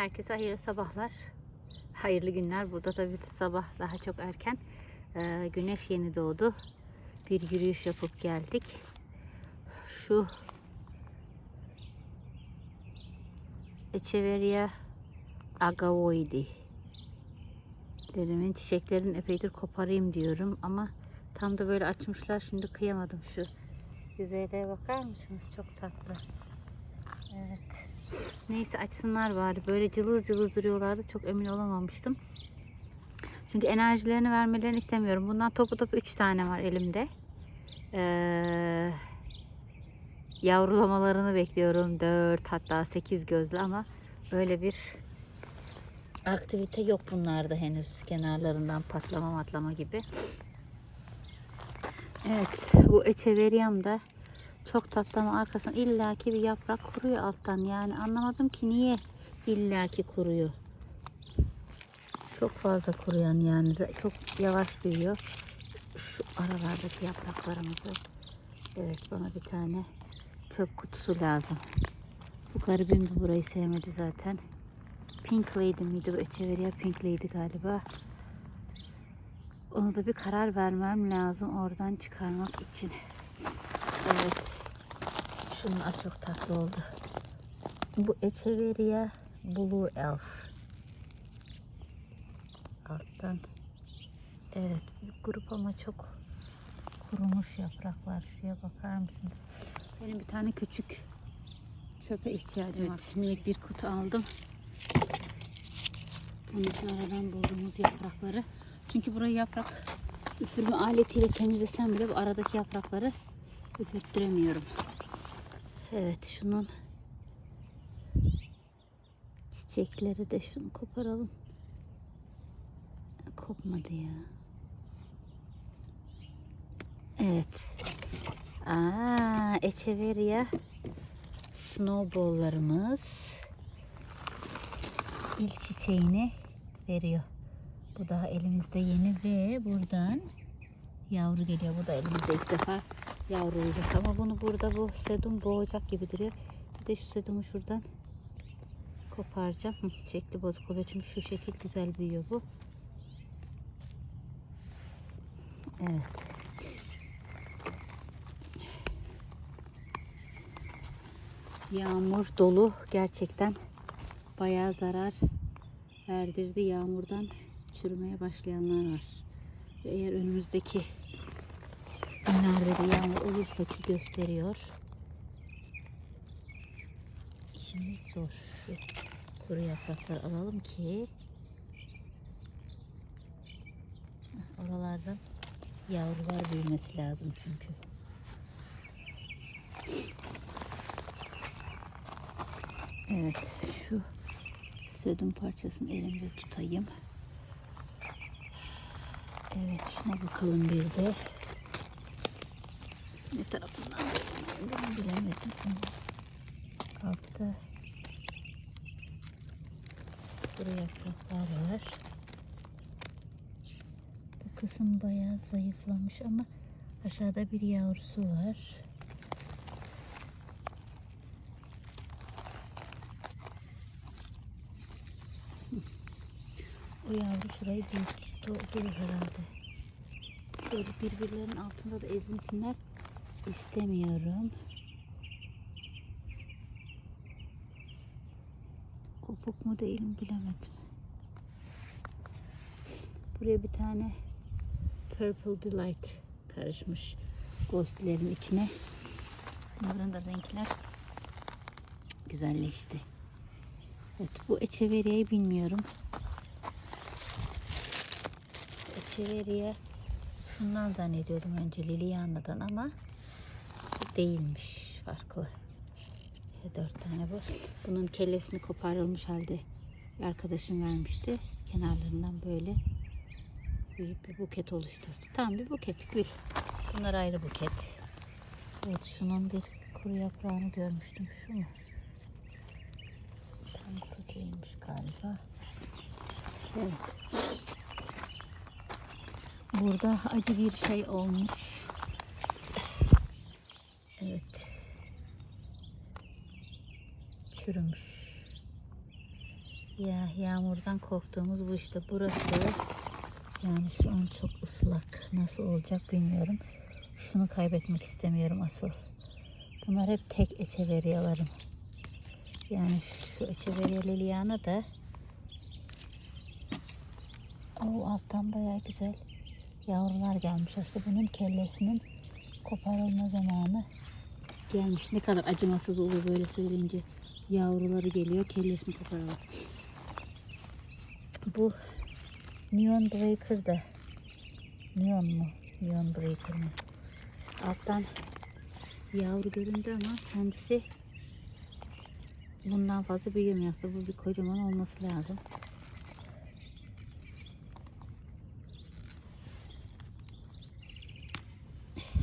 Herkese hayırlı sabahlar. Hayırlı günler. Burada tabii sabah daha çok erken. Ee, güneş yeni doğdu. Bir yürüyüş yapıp geldik. Şu Echeveria agavoidi. Lerimin çiçeklerin epeydir koparayım diyorum ama tam da böyle açmışlar. Şimdi kıyamadım şu yüzeyliğe bakar mısınız? Çok tatlı. Evet. Neyse açsınlar bari. Böyle cılız cılız duruyorlardı. Çok emin olamamıştım. Çünkü enerjilerini vermelerini istemiyorum. Bundan topu topu 3 tane var elimde. Ee, yavrulamalarını bekliyorum. 4 hatta 8 gözlü ama öyle bir aktivite yok bunlarda henüz. Kenarlarından patlama matlama gibi. Evet bu Echeveryam da çok tatlı ama arkasından illaki bir yaprak kuruyor alttan. Yani anlamadım ki niye illaki kuruyor. Çok fazla kuruyan yani çok yavaş büyüyor. Şu aralardaki yapraklarımızı. Evet bana bir tane çöp kutusu lazım. Bu garibim de burayı sevmedi zaten. Pink Lady miydi bu Echeveria Pink Lady galiba. Onu da bir karar vermem lazım oradan çıkarmak için. Evet. Şunlar çok tatlı oldu. Bu Echeveria Blue Elf. Alttan. Evet. Grup ama çok kurumuş yapraklar. Şuraya bakar mısınız? Benim bir tane küçük çöpe ihtiyacım var. Minik bir kutu aldım. Bunun için aradan bulduğumuz yaprakları. Çünkü burayı yaprak üfürme aletiyle temizlesem bile bu aradaki yaprakları üfürttüremiyorum. Evet şunun çiçekleri de şunu koparalım. Kopmadı ya. Evet. Aa, Echeveria snowballlarımız ilk çiçeğini veriyor. Bu daha elimizde yeni ve buradan yavru geliyor. Bu da elimizde ilk defa yavrulayacak ama bunu burada bu sedum boğacak gibi duruyor. Bir de şu sedumu şuradan koparacağım. Hı, şekli bozuk oluyor çünkü şu şekil güzel büyüyor bu. Evet. Yağmur dolu gerçekten bayağı zarar verdirdi. Yağmurdan çürümeye başlayanlar var. Ve eğer önümüzdeki günlerde de yağmur olursa ki gösteriyor. İşimiz zor. Şu kuru yapraklar alalım ki oralardan yavrular büyümesi lazım çünkü. Evet şu sedum parçasını elimde tutayım. Evet şuna bakalım bir de. Ne tarafından bilemedim. Altta kuru yapraklar var. Bu kısım bayağı zayıflamış ama aşağıda bir yavrusu var. O yavru şurayı büyük doldurur herhalde. Böyle birbirlerinin altında da ezinsinler istemiyorum. Kopuk mu değil mi bilemedim. Buraya bir tane Purple Delight karışmış ghostlerin içine. Bunların da renkler güzelleşti. Evet bu Echeveria'yı bilmiyorum. Echeveria şundan zannediyordum önce Liliana'dan ama değilmiş farklı. Dört tane bu. Bunun kellesini koparılmış halde arkadaşım vermişti. Kenarlarından böyle büyük bir buket oluşturdu. Tam bir buket gül. Bunlar ayrı buket. Evet şunun bir kuru yaprağını görmüştüm. Şu mu? Tam kökeymiş galiba. Evet. Burada acı bir şey olmuş. Evet. Çürümüş. Ya yağmurdan korktuğumuz bu işte burası. Yani şu an çok ıslak. Nasıl olacak bilmiyorum. Şunu kaybetmek istemiyorum asıl. Bunlar hep tek eçeveriyalarım. Yani şu eçeveriya liliana da o alttan bayağı güzel yavrular gelmiş. Aslında bunun kellesinin koparılma zamanı gelmiş. Ne kadar acımasız oluyor böyle söyleyince. Yavruları geliyor kellesini koparıyorlar. Bu Neon Breaker da Neon mu? Neon Breaker mı? Alttan yavru göründü ama kendisi bundan fazla büyümüyor. Aslında bu bir kocaman olması lazım.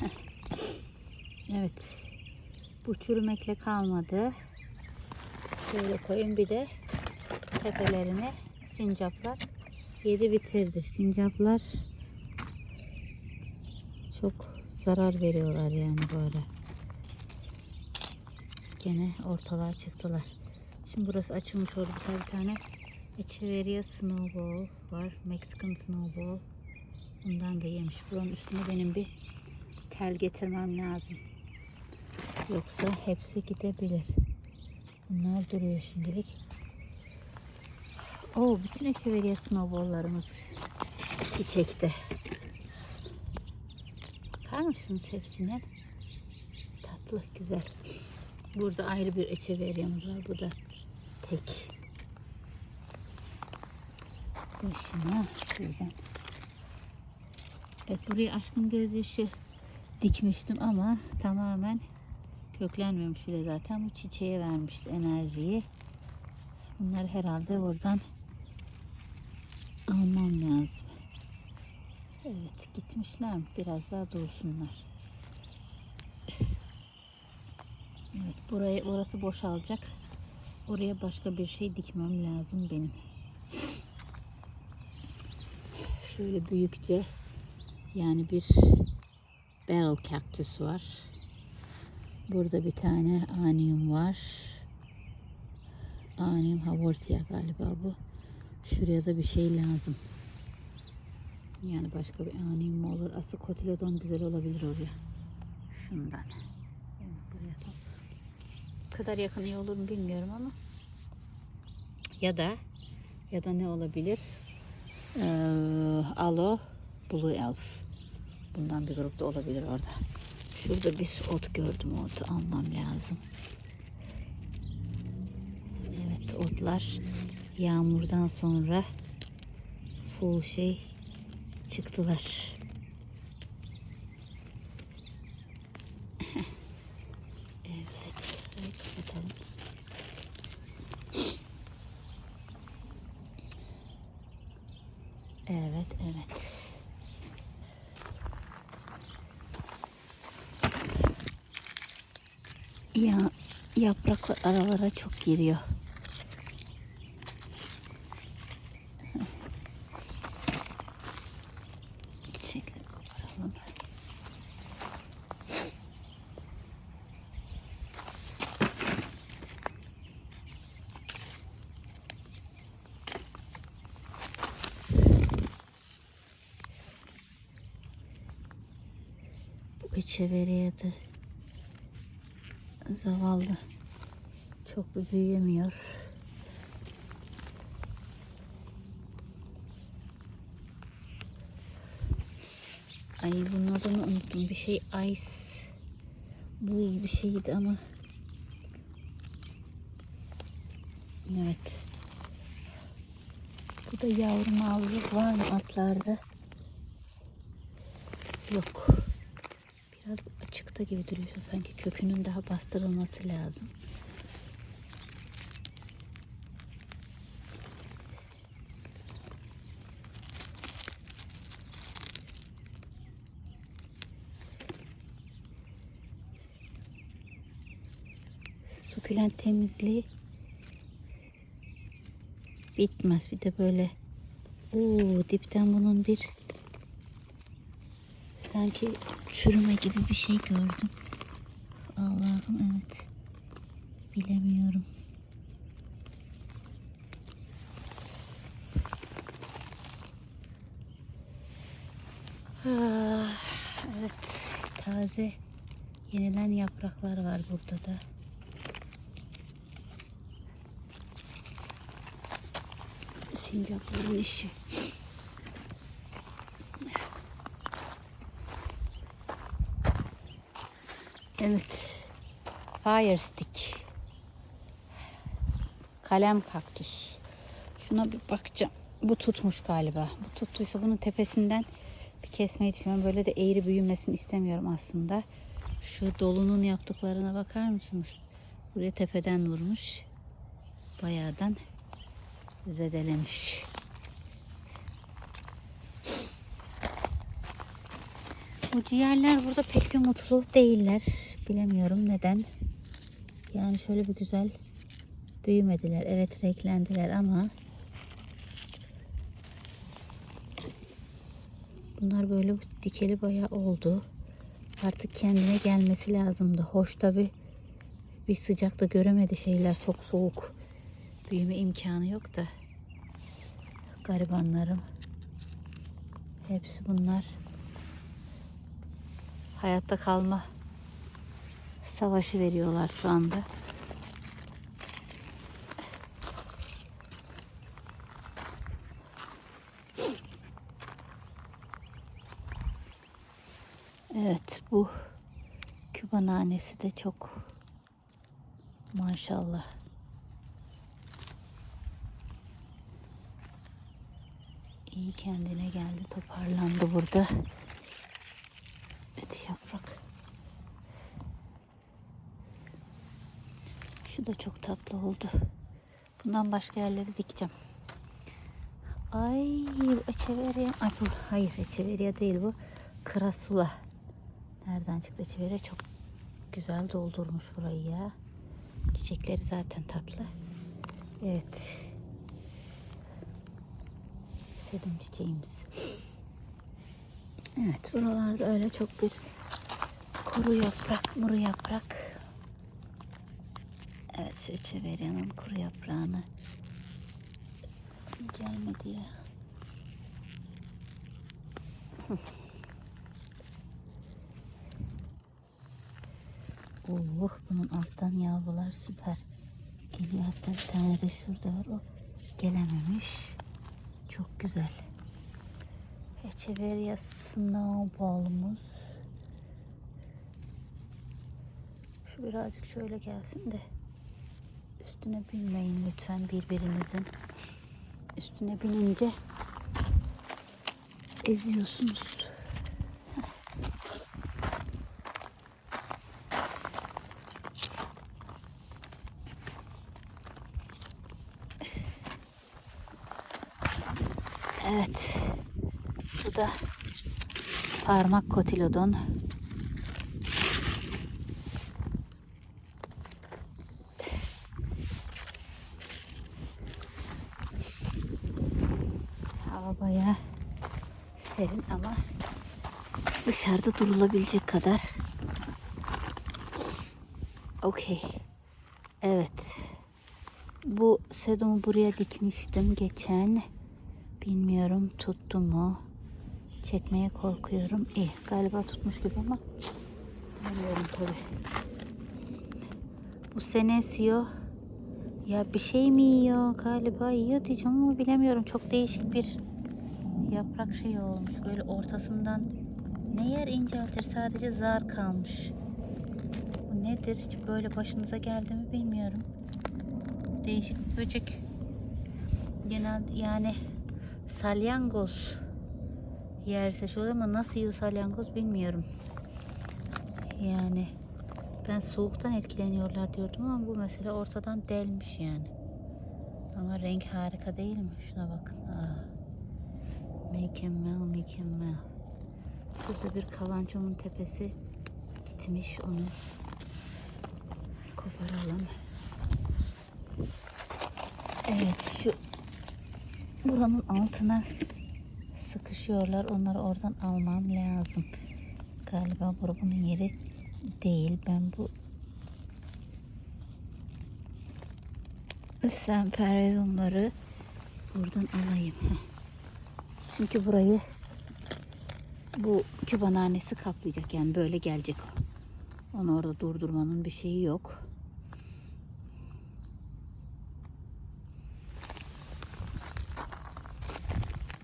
Evet. Bu çürümekle kalmadı. Şöyle koyun bir de tepelerine sincaplar yedi bitirdi. Sincaplar çok zarar veriyorlar yani ara. Gene ortalığa çıktılar. Şimdi burası açılmış orada bir tane Echeveria Snowball var. Mexican Snowball. Bundan da yemiş. Buranın üstüne benim bir tel getirmem lazım. Yoksa hepsi gidebilir. Bunlar duruyor şimdilik. Oo, bütün Echeveria Snowball'larımız çiçekte. Bakar mısınız hepsine? Tatlı, güzel. Burada ayrı bir Echeveria'mız var. Bu da tek. Başına şuradan. Evet buraya aşkın gözyaşı dikmiştim ama tamamen köklenmemiş bile zaten. Bu çiçeğe vermişti enerjiyi. Bunları herhalde buradan almam lazım. Evet gitmişler mi? Biraz daha dursunlar. Evet buraya orası boşalacak. Oraya başka bir şey dikmem lazım benim. Şöyle büyükçe yani bir barrel kaktüs var. Burada bir tane anium var. Anium haworthia galiba bu. Şuraya da bir şey lazım. Yani başka bir anium mu olur? Asıl kotilodon güzel olabilir oraya. Şundan. Buraya. Bu kadar yakın iyi olur mu bilmiyorum ama. Ya da ya da ne olabilir? Ee, alo Blue Elf. Bundan bir grupta olabilir orada. Şurada bir ot gördüm. Otu almam lazım. Evet otlar yağmurdan sonra full şey çıktılar. Evet. Evet, evet. Ya yapraklar aralara çok giriyor. Çiçekleri koparalım. De zavallı. Çok bir büyüyemiyor. Ay bunun adını unuttum. Bir şey ice buz bir şeydi ama. Evet. Bu da yavru mavru var mı atlarda? Yok biraz açıkta gibi duruyor sanki kökünün daha bastırılması lazım sukulent temizliği bitmez. Bir de böyle Oo, dipten bunun bir sanki uçurma gibi bir şey gördüm. Allah'ım evet. Bilemiyorum. Ah, evet. Taze yenilen yapraklar var burada da. Sincapların işi. Evet. Fire stick. Kalem kaktüs. Şuna bir bakacağım. Bu tutmuş galiba. Bu tuttuysa bunun tepesinden bir kesmeyi düşünüyorum. Böyle de eğri büyümesini istemiyorum aslında. Şu dolunun yaptıklarına bakar mısınız? Buraya tepeden vurmuş. Bayağıdan zedelemiş. Bu ciğerler burada pek bir mutlu değiller. Bilemiyorum neden. Yani şöyle bir güzel büyümediler. Evet renklendiler ama bunlar böyle dikeli bayağı oldu. Artık kendine gelmesi lazımdı. Hoş tabi bir sıcakta göremedi şeyler. Çok soğuk. Büyüme imkanı yok da. Garibanlarım. Hepsi bunlar hayatta kalma savaşı veriyorlar şu anda. Evet bu Küba nanesi de çok maşallah. İyi kendine geldi toparlandı burada. Evet yaprak. Da çok tatlı oldu. Bundan başka yerleri dikeceğim. Ay echeveria. Ay bu hayır echeveria değil bu. Krasula. Nereden çıktı echeveria? Çok güzel doldurmuş burayı ya. Çiçekleri zaten tatlı. Evet. Sedum çiçeğimiz. Evet buralarda öyle çok bir kuru yaprak, muru yaprak. Evet şu Echeverria'nın kuru yaprağını gelmedi ya. Oh bunun alttan yavrular süper. Geliyor hatta bir tane de şurada var o gelememiş. Çok güzel. Echeveria Snowball'umuz. Şu birazcık şöyle gelsin de üstüne binmeyin lütfen birbirinizin. Üstüne binince eziyorsunuz. Evet. Bu da parmak kotilodon. Hava bayağı serin ama dışarıda durulabilecek kadar. Okey. Evet. Bu sedumu buraya dikmiştim geçen. Bilmiyorum tuttu mu? Çekmeye korkuyorum. İyi galiba tutmuş gibi ama bilmiyorum tabi. Bu Senesio ya bir şey mi yiyor galiba yiyor diyeceğim ama bilemiyorum. Çok değişik bir yaprak şey olmuş. Böyle ortasından ne yer inceltir sadece zar kalmış. Bu nedir? Hiç böyle başınıza geldi mi bilmiyorum. Değişik bir böcek. Genel yani salyangoz yerse şu ama nasıl yiyor salyangoz bilmiyorum. Yani ben soğuktan etkileniyorlar diyordum ama bu mesela ortadan delmiş yani. Ama renk harika değil mi? Şuna bakın. Aa, mükemmel mükemmel. Burada bir kalançonun tepesi gitmiş onu koparalım. Evet şu buranın altına sıkışıyorlar. Onları oradan almam lazım. Galiba bunun yeri değil. Ben bu semperyumları buradan alayım. Heh. Çünkü burayı bu küban annesi kaplayacak yani böyle gelecek. Onu orada durdurmanın bir şeyi yok.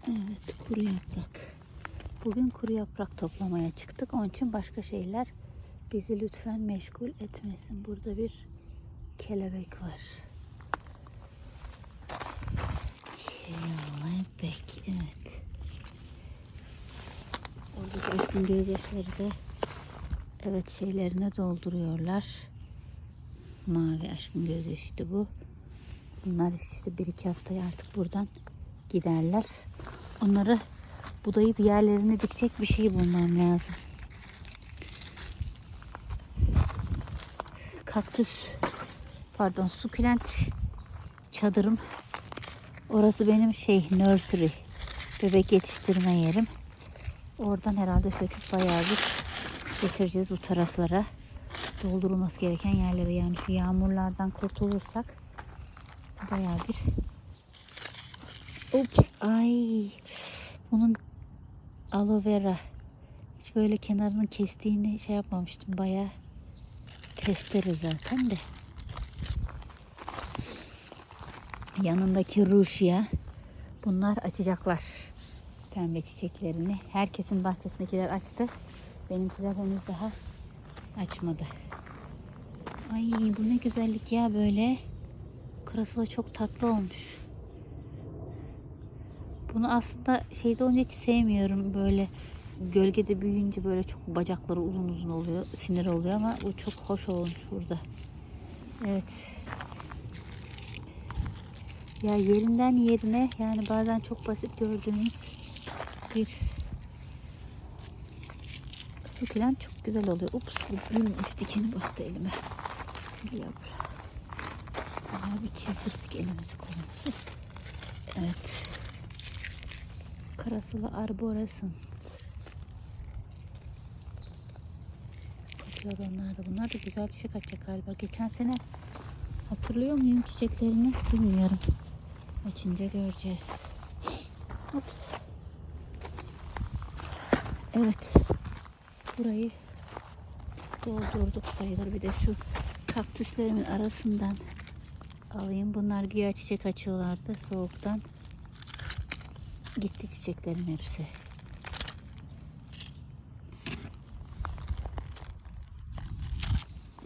Evet kuru yaprak. Bugün kuru yaprak toplamaya çıktık. Onun için başka şeyler bizi lütfen meşgul etmesin. Burada bir kelebek var. Kelebek evet. Oradaki aşkın gözyaşları da evet şeylerine dolduruyorlar. Mavi aşkın gözyaşı işte bu. Bunlar işte bir iki haftaya artık buradan giderler. Onları budayıp yerlerine dikecek bir şey bulmam lazım. Kaktüs pardon sukulent çadırım. Orası benim şey nursery. Bebek yetiştirme yerim. Oradan herhalde söküp bayağı bir getireceğiz bu taraflara. Doldurulması gereken yerlere. Yani şu yağmurlardan kurtulursak bayağı bir Ups ay. Bunun aloe vera. Hiç böyle kenarının kestiğini şey yapmamıştım. Bayağı testere zaten de. Yanındaki ruşya bunlar açacaklar pembe çiçeklerini herkesin bahçesindekiler açtı benimkiler henüz daha açmadı ay bu ne güzellik ya böyle Krasula çok tatlı olmuş. Bunu aslında şeyde olunca hiç sevmiyorum. Böyle gölgede büyüyünce böyle çok bacakları uzun uzun oluyor. Sinir oluyor ama bu çok hoş olmuş burada. Evet. Ya yerinden yerine yani bazen çok basit gördüğümüz bir sukulent çok güzel oluyor. Ups bu gülmüş dikeni battı elime. Gül yaprağı. Bayağı bir çizdirdik elimizi kolumuzu. Evet. Karasılı arborescens. Kotiladonlar da bunlar da güzel çiçek açacak galiba. Geçen sene hatırlıyor muyum çiçeklerini bilmiyorum. Açınca göreceğiz. Ups. Evet. Burayı doldurduk sayılır. Bir de şu kaktüslerimin arasından alayım. Bunlar güya çiçek açıyorlardı soğuktan. Gitti çiçeklerin hepsi.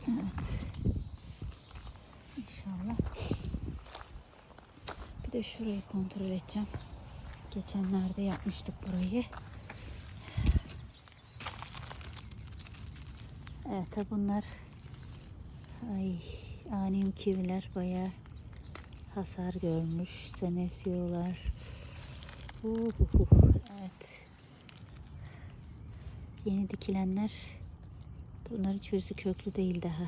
Evet. İnşallah. Bir de şurayı kontrol edeceğim. Geçenlerde yapmıştık burayı. Evet bunlar ay anim kiviler bayağı hasar görmüş. Senesiyolar. Uhuhu. Evet. Yeni dikilenler bunların hiçbirisi köklü değil daha.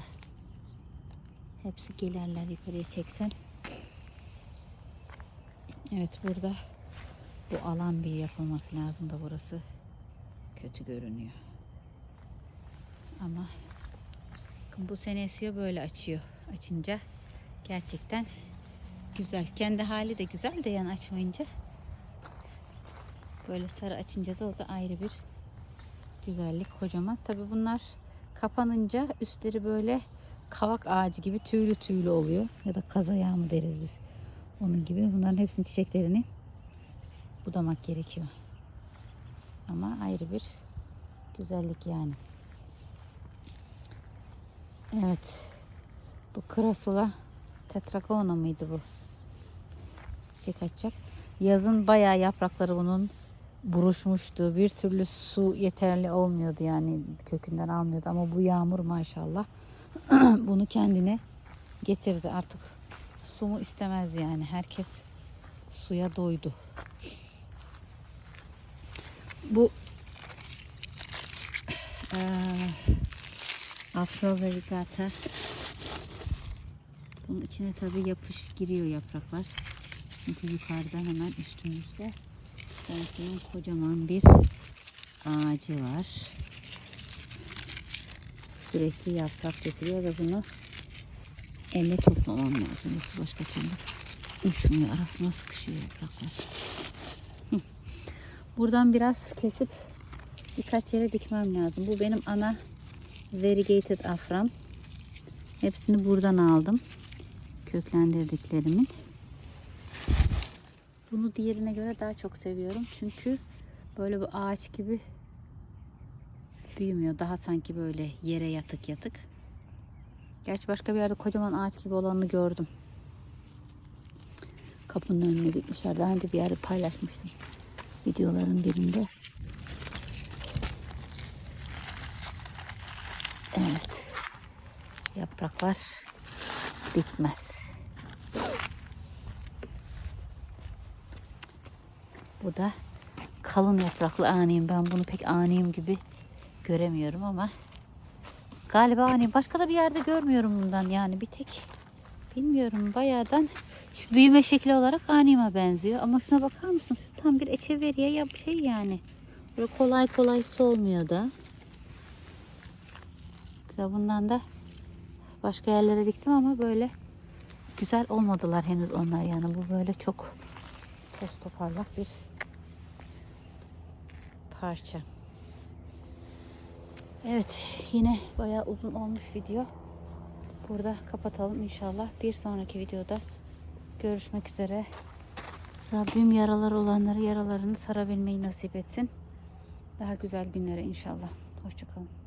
Hepsi gelerler yukarıya çeksen. Evet burada bu alan bir yapılması lazım da burası kötü görünüyor. Ama bu senesiyo böyle açıyor. Açınca gerçekten güzel. Kendi hali de güzel de yani açmayınca böyle sarı açınca da o da ayrı bir güzellik kocaman. Tabi bunlar kapanınca üstleri böyle kavak ağacı gibi tüylü tüylü oluyor. Ya da kaz ayağı mı deriz biz. Onun gibi bunların hepsinin çiçeklerini budamak gerekiyor. Ama ayrı bir güzellik yani. Evet. Bu krasula tetragona mıydı bu? Çiçek açacak. Yazın bayağı yaprakları bunun buruşmuştu. Bir türlü su yeterli olmuyordu yani kökünden almıyordu ama bu yağmur maşallah bunu kendine getirdi. Artık su mu istemez yani. Herkes suya doydu. Bu eee Afro verigata. Bunun içine tabi yapış giriyor yapraklar. Çünkü yukarıdan hemen üstümüzde Sonrasında kocaman bir ağacı var. Sürekli yaprak getiriyor ve bunu elle toplamam lazım. Yoksa başka türlü uçmuyor. Arasına sıkışıyor yapraklar. Buradan biraz kesip birkaç yere dikmem lazım. Bu benim ana variegated afram. Hepsini buradan aldım. Köklendirdiklerimin. Bunu diğerine göre daha çok seviyorum. Çünkü böyle bu ağaç gibi büyümüyor. Daha sanki böyle yere yatık yatık. Gerçi başka bir yerde kocaman ağaç gibi olanını gördüm. Kapının önüne dikmişler. Daha önce bir yerde paylaşmıştım. Videoların birinde. Evet. Yapraklar bitmez. Bu da kalın yapraklı aniyim. Ben bunu pek aniyim gibi göremiyorum ama galiba aniyim. Başka da bir yerde görmüyorum bundan yani. Bir tek bilmiyorum bayağıdan şu büyüme şekli olarak aniyime benziyor. Ama şuna bakar mısın? Şu tam bir eçeveriye ya bir şey yani. Böyle kolay kolay solmuyor da. Güzel bundan da başka yerlere diktim ama böyle güzel olmadılar henüz onlar yani. Bu böyle çok toz toparlak bir parça. Evet yine bayağı uzun olmuş video. Burada kapatalım inşallah. Bir sonraki videoda görüşmek üzere. Rabbim yaralar olanları yaralarını sarabilmeyi nasip etsin. Daha güzel günlere inşallah. Hoşçakalın.